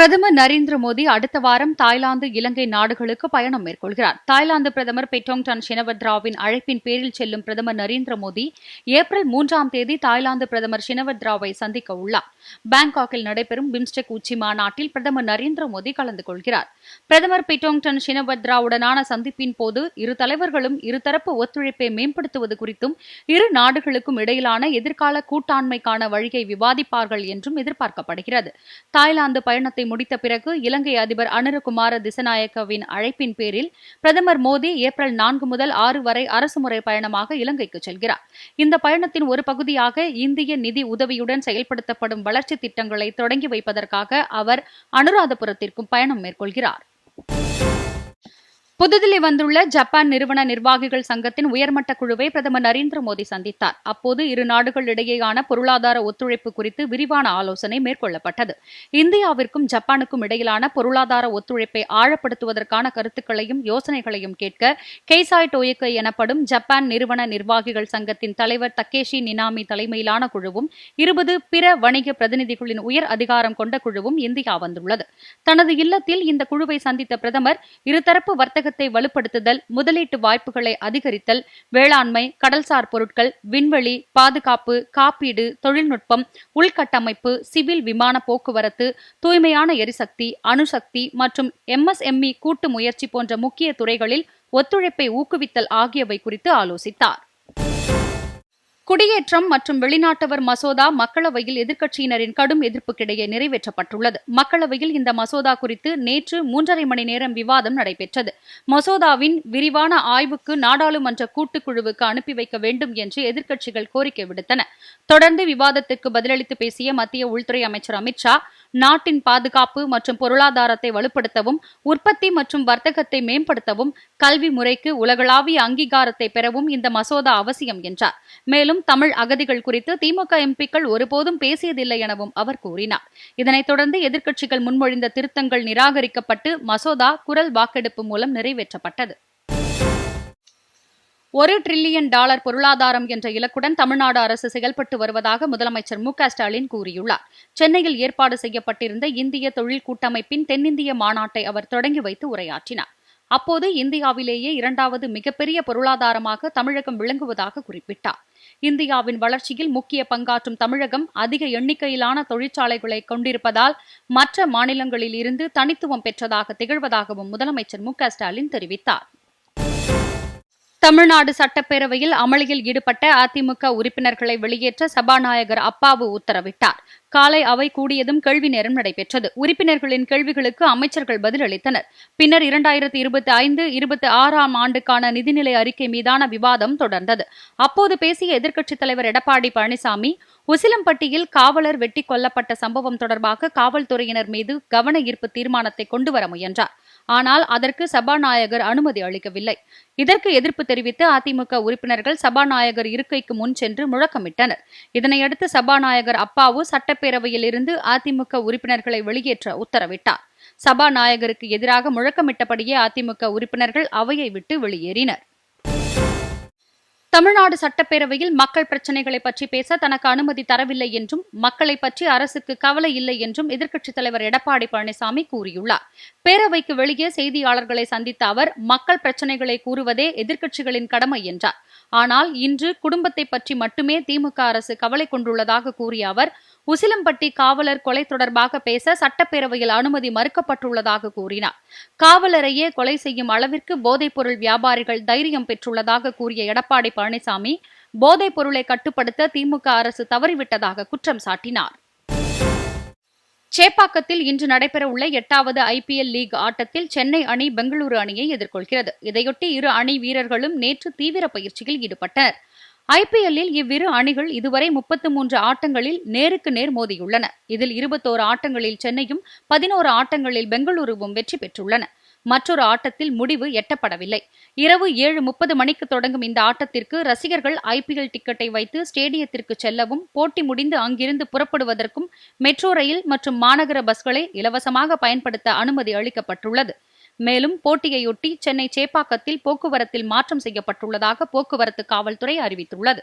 பிரதமர் நரேந்திர மோடி அடுத்த வாரம் தாய்லாந்து இலங்கை நாடுகளுக்கு பயணம் மேற்கொள்கிறார். தாய்லாந்து பிரதமர் பெட்டோங் டன் ஷினவத்ராவின் அழைப்பின் பேரில் செல்லும் பிரதமர் நரேந்திர மோடி ஏப்ரல் மூன்றாம் தேதி தாய்லாந்து பிரதமர் ஷினவத்ராவை சந்திக்க உள்ளார். பாங்காக்கில் நடைபெறும் பிம்ஸ்டெக் உச்சி மாநாட்டில் பிரதமர் நரேந்திர மோடி கலந்து கொள்கிறார். பிரதமர் பெட்டோங் டன் ஷினவத்ராவுடனான சந்திப்பின் போது இரு தலைவர்களும் இருதரப்பு ஒத்துழைப்பை மேம்படுத்துவது குறித்தும் இரு நாடுகளுக்கும் இடையிலான எதிர்கால கூட்டாண்மைக்கான வழியை விவாதிப்பார்கள் என்றும் எதிர்பார்க்கப்படுகிறது. தாய்லாந்து பயணத்தை முடித்த பிறகு இலங்கை அதிபர் அனுரகுமார திசநாயக்கவின் அழைப்பின் பேரில் பிரதமர் மோடி ஏப்ரல் நான்கு முதல் ஆறு வரை அரசுமுறை பயணமாக இலங்கைக்கு செல்கிறார். இந்த பயணத்தின் ஒரு பகுதியாக இந்திய நிதி உதவியுடன் செயல்படுத்தப்படும் வளர்ச்சி திட்டங்களை தொடங்கி வைப்பதற்காக அவர் அனுராதபுரத்திற்கும் பயணம் மேற்கொள்கிறார். புதுதில்லி வந்துள்ள ஜப்பான் நிறுவன நிர்வாகிகள் சங்கத்தின் உயர்மட்ட குழுவை பிரதமர் நரேந்திர மோடி சந்தித்தார். அப்போது இரு நாடுகள் இடையேயான பொருளாதார ஒத்துழைப்பு குறித்து விரிவான ஆலோசனை மேற்கொள்ளப்பட்டது. இந்தியாவிற்கும் ஜப்பானுக்கும் இடையிலான பொருளாதார ஒத்துழைப்பை ஆழப்படுத்துவதற்கான கருத்துக்களையும் யோசனைகளையும் கேட்க கேசாய் டோயக்கை எனப்படும் ஜப்பான் நிறுவன நிர்வாகிகள் சங்கத்தின் தலைவர் தக்கேஷி நினாமி தலைமையிலான குழுவும் இருபது பிற வணிக பிரதிநிதிகளின் உயர் அதிகாரம் கொண்ட குழுவும் இந்தியா வந்துள்ளது. தனது இல்லத்தில் இந்த குழுவை சந்தித்த பிரதமர் இருதரப்பு வர்த்தக வர்த்தகத்தை வலுப்படுத்துதல் முதலீட்டு வாய்ப்புகளை அதிகரித்தல் வேளாண்மை கடல்சார் பொருட்கள் விண்வெளி பாதுகாப்பு காப்பீடு தொழில்நுட்பம் உள்கட்டமைப்பு சிவில் விமான போக்குவரத்து தூய்மையான எரிசக்தி அணுசக்தி மற்றும் எம்எஸ்எம்இ கூட்டு முயற்சி போன்ற முக்கிய துறைகளில் ஒத்துழைப்பை ஊக்குவித்தல் ஆகியவை குறித்து ஆலோசித்தார். குடியேற்றம் மற்றும் வெளிநாட்டவர் மசோதா மக்களவையில் எதிர்க்கட்சியினரின் கடும் எதிர்ப்புக்கிடையே நிறைவேற்றப்பட்டுள்ளது. மக்களவையில் இந்த மசோதா குறித்து நேற்று மூன்றரை மணி நேரம் விவாதம் நடைபெற்றது. மசோதாவின் விரிவான ஆய்வுக்கு நாடாளுமன்ற கூட்டுக்குழுவுக்கு அனுப்பி வைக்க வேண்டும் என்று எதிர்க்கட்சிகள் கோரிக்கை விடுத்தன. தொடர்ந்து விவாதத்திற்கு பதிலளித்து பேசிய மத்திய உள்துறை அமைச்சர் அமித்ஷா நாட்டின் பாதுகாப்பு மற்றும் பொருளாதாரத்தை வலுப்படுத்தவும் உற்பத்தி மற்றும் வர்த்தகத்தை மேம்படுத்தவும் கல்வி முறைக்கு உலகளாவிய அங்கீகாரத்தை பெறவும் இந்த மசோதா அவசியம் என்றார். மேலும் தமிழ் அகதிகள் குறித்து திமுக எம்பிக்கள் ஒருபோதும் பேசியதில்லை எனவும் அவர் கூறினார். இதனைத் தொடர்ந்து எதிர்க்கட்சிகள் முன்மொழிந்த திருத்தங்கள் நிராகரிக்கப்பட்டு மசோதா குரல் வாக்கெடுப்பு மூலம் நிறைவேற்றப்பட்டது. ஒரு டிரில்லியன் டாலர் பொருளாதாரம் என்ற இலக்குடன் தமிழ்நாடு அரசு செயல்பட்டு வருவதாக முதலமைச்சர் மு ஸ்டாலின் கூறியுள்ளார். சென்னையில் ஏற்பாடு செய்யப்பட்டிருந்த இந்திய தொழில் கூட்டமைப்பின் தென்னிந்திய மாநாட்டை அவர் தொடங்கி வைத்து உரையாற்றினார். அப்போது இந்தியாவிலேயே இரண்டாவது மிகப்பெரிய பொருளாதாரமாக தமிழகம் விளங்குவதாக குறிப்பிட்டார். இந்தியாவின் வளர்ச்சியில் முக்கிய பங்காற்றும் தமிழகம் அதிக எண்ணிக்கையிலான தொழிற்சாலைகளை கொண்டிருப்பதால் மற்ற மாநிலங்களில் இருந்து தனித்துவம் பெற்றதாக திகழ்வதாகவும் முதலமைச்சர் மு ஸ்டாலின் தெரிவித்தார். தமிழ்நாடு சட்டப்பேரவையில் அமளியில் ஈடுபட்ட அதிமுக உறுப்பினர்களை வெளியேற்ற சபாநாயகர் அப்பாவு உத்தரவிட்டார். காலை அவை கூடியதும் கேள்வி நேரம் நடைபெற்றது. உறுப்பினர்களின் கேள்விகளுக்கு அமைச்சர்கள் பதிலளித்தனர். பின்னர் இரண்டாயிரத்தி இருபத்தி ஐந்து இருபத்தி ஆறாம் ஆண்டுக்கான நிதிநிலை அறிக்கை மீதான விவாதம் தொடர்ந்தது. அப்போது பேசிய எதிர்க்கட்சித் தலைவர் எடப்பாடி பழனிசாமி உசிலம்பட்டியில் காவலர் வெட்டி கொல்லப்பட்ட சம்பவம் தொடர்பாக காவல்துறையினர் மீது கவன ஈர்ப்பு தீர்மானத்தை கொண்டுவர முயன்றார். ஆனால் அதற்கு சபாநாயகர் அனுமதி அளிக்கவில்லை. இதற்கு எதிர்ப்பு தெரிவித்து அதிமுக உறுப்பினர்கள் சபாநாயகர் இருக்கைக்கு முன் சென்று முழக்கமிட்டனர். இதனையடுத்து சபாநாயகர் அப்பாவு சட்ட சட்டப்பேரவையிலிருந்து அதிமுக உறுப்பினர்களை வெளியேற்ற உத்தரவிட்டார். சபாநாயகருக்கு எதிராக முழக்கமிட்டபடியே அதிமுக உறுப்பினர்கள் அவையை விட்டு வெளியேறினர். தமிழ்நாடு சட்டப்பேரவையில் மக்கள் பிரச்சினைகளை பற்றி பேச தனக்கு அனுமதி தரவில்லை என்றும் மக்களை பற்றி அரசுக்கு கவலை இல்லை என்றும் எதிர்க்கட்சித் தலைவர் எடப்பாடி பழனிசாமி கூறியுள்ளார். பேரவைக்கு வெளியே செய்தியாளர்களை சந்தித்த அவர் மக்கள் பிரச்சினைகளை கூறுவதே எதிர்க்கட்சிகளின் கடமை என்றார். ஆனால் இன்று குடும்பத்தை பற்றி மட்டுமே திமுக அரசு கவலை கொண்டுள்ளதாக கூறிய அவர் உசிலம்பட்டி காவலர் கொலை தொடர்பாக பேச சட்டப்பேரவையில் அனுமதி மறுக்கப்பட்டுள்ளதாக கூறினார். காவலரையே கொலை செய்யும் அளவிற்கு போதைப்பொருள் வியாபாரிகள் தைரியம் பெற்றுள்ளதாக கூறிய எடப்பாடி பழனிசாமி போதைப் பொருளை கட்டுப்படுத்த திமுக அரசு தவறிவிட்டதாக குற்றம் சாட்டினார். சேப்பாக்கத்தில் இன்று நடைபெறவுள்ள எட்டாவது ஐபிஎல் லீக் ஆட்டத்தில் சென்னை அணி பெங்களூரு அணியை எதிர்கொள்கிறது. இதையொட்டி இரு அணி வீரர்களும் நேற்று தீவிர பயிற்சியில் ஈடுபட்டனர். ஐபிஎல்லில் இவ்விரு அணிகள் இதுவரை முப்பத்து மூன்று ஆட்டங்களில் நேருக்கு நேர் மோதியுள்ளன. இதில் இருபத்தோரு ஆட்டங்களில் சென்னையும் பதினோரு ஆட்டங்களில் பெங்களூருவும் வெற்றி பெற்றுள்ளன. மற்றொரு ஆட்டத்தில் முடிவு எட்டப்படவில்லை. இரவு ஏழு முப்பது மணிக்கு தொடங்கும் இந்த ஆட்டத்திற்கு ரசிகர்கள் ஐபிஎல் டிக்கெட்டை வைத்து ஸ்டேடியத்திற்கு செல்லவும் போட்டி முடிந்து அங்கிருந்து புறப்படுவதற்கும் மெட்ரோ ரயில் மற்றும் மாநகர பஸ்களை இலவசமாக பயன்படுத்த அனுமதி அளிக்கப்பட்டுள்ளது. மேலும் போட்டியையொட்டி சென்னை சேப்பாக்கத்தில் போக்குவரத்தில் மாற்றம் செய்யப்பட்டுள்ளதாக போக்குவரத்து காவல்துறை அறிவித்துள்ளது.